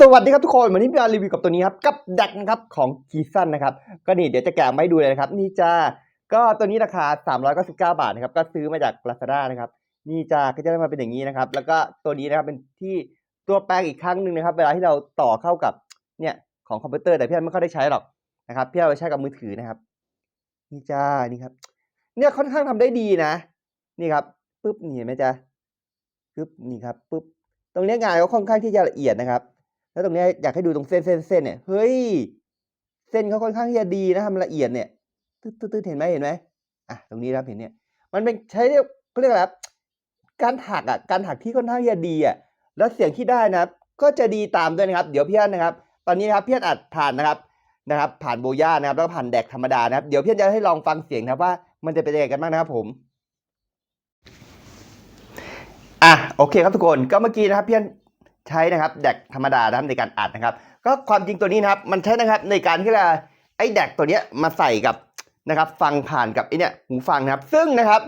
สวัสดีครับทุกคน วันนี้พี่อารีวิวกับตัวนี้ครับ กับดักนะครับของกีซันนะครับ ก็นี่เดี๋ยวจะแกะไมาให้ดูเลยนะครับ นี่จ้าก็ตัวนี้ราคา 399 บาทนะครับ ก็ซื้อมาจาก Lazada นะครับ นี่จ้าก็จะได้มาเป็นอย่างนี้นะครับ แล้วก็ตัวนี้นะครับเป็นที่ตัวแปลงอีกครั้งหนึ่งนะครับ เวลาที่เราต่อเข้ากับเนี่ยของคอมพิวเตอร์แต่พี่อันไม่ค่อยได้ใช้หรอกนะครับ พี่เอาไปใช้กับมือถือนะครับ นี่จ้านี่ครับ เนี่ยค่อนข้างทำได้ดีนะ นี่ครับปุ๊บนี่เห็นไหมจ้าปุ๊บนี่ครับปุ๊บตรงนี้งานก็ค่อนข้างที่จะละเอียดนะครับ แล้วตรงนี้อยากให้ดูตรงเส้นเส้นเส้นเนี่ย เฮ้ย เส้นเขาค่อนข้างที่จะดีนะทำละเอียดเนี่ยตึ๊ดตึ๊ดเห็นไหมเห็นไหมอะ ตรงนี้ครับเห็นเนี่ย มันเป็นใช้เรียกเขาเรียกอะไรการถักอะ การถักที่ค่อนข้างที่จะดีอะ แล้วเสียงที่ได้นะครับ ก็จะดีตามด้วยนะครับ เดี๋ยวพี่อันนะครับ ตอนนี้นะครับพี่อันอัดผ่านนะครับ นะครับ ผ่านโบย่านะครับ แล้วผ่านแดกธรรมดานะครับ เดี๋ยวพี่อันจะให้ลองฟังเสียงนะว่า มันจะเป็นยังไงกันบ้างนะครับ ผมอะโอเคครับทุกคนก็เมื่อกี้นะครับพี่อัน ใช้นะครับแดกธรรมดานะครับในการอัดนะครับ ก็ความจริงตัวนี้นะครับมันใช้นะครับในการที่เราไอ้แดกตัวเนี้ยมาใส่กับนะครับ ฟังผ่านกับไอ้เนี่ยหูฟังนะครับ ซึ่งนะครับ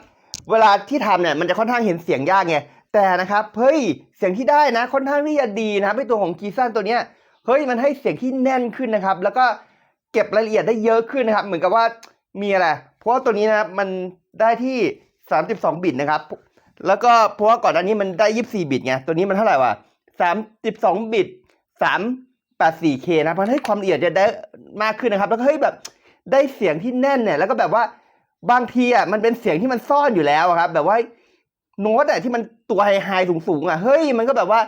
เวลาที่ทำเนี่ยมันจะค่อนข้างเห็นเสียงยากไงแต่นะครับเฮ้ยเสียงที่ได้นะค่อนข้างที่จะดีนะครับในตัวของกีซันตัวเนี้ยเฮ้ยมันให้เสียงที่แน่นขึ้นนะครับ แล้วก็เก็บรายละเอียดได้เยอะขึ้นนะครับ เหมือนกับว่ามีอะไรเพราะว่าตัวนี้นะครับมันได้ที่ 32 บิตนะครับ แล้วก็เพราะว่าก่อนอันนี้มันได้ 24 บิตไงตัวนี้มันเท่าไหร่วะ 32บิต 384K นะมันให้ความละเอียดจะได้มากขึ้นนะครับ แล้วก็เฮ้ยแบบได้เสียงที่แน่นเนี่ย แล้วก็แบบว่าบางทีอะมันเป็นเสียงที่มันซ่อนอยู่แล้วครับ แบบว่าโน้ตอะที่มันตัวไฮไฮสูงสูงอะเฮ้ยมันก็แบบว่า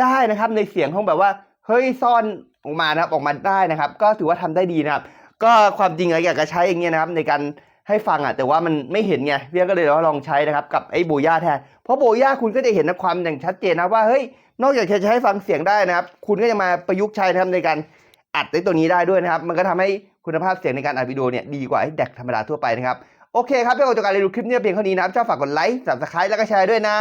ได้นะครับ ในเสียงของแบบว่า เฮ้ยซ่อนออกมานะครับออกมาได้นะครับ ก็ถือว่าทำได้ดีนะครับ ก็ความจริงอะอยากจะใช้อย่างเงี้ยนะครับ ในการ ให้ฟังอะแต่ว่ามันไม่เห็นไงเรียก็เลยว่าลองใช้นะครับกับไอ้โบย่าแทน เพราะโบย่าคุณก็จะเห็นนะความอย่างชัดเจนนะว่าเฮ้ยนอกจากจะใช้ฟังเสียงได้นะครับ คุณก็จะมาประยุกต์ใช้นะครับในการอัดในตัวนี้ได้ด้วยนะครับ มันก็ทำให้คุณภาพเสียงในการอัดวิดีโอเนี่ยดีกว่าไอ้แดกธรรมดาทั่วไปนะครับโอเคครับเพื่อการรียนรู้คลิปนี้เพียงเท่านี้นะครับชอบฝากกดไลค์สับสไครต์แล้วก็แชร์ด้วยนะ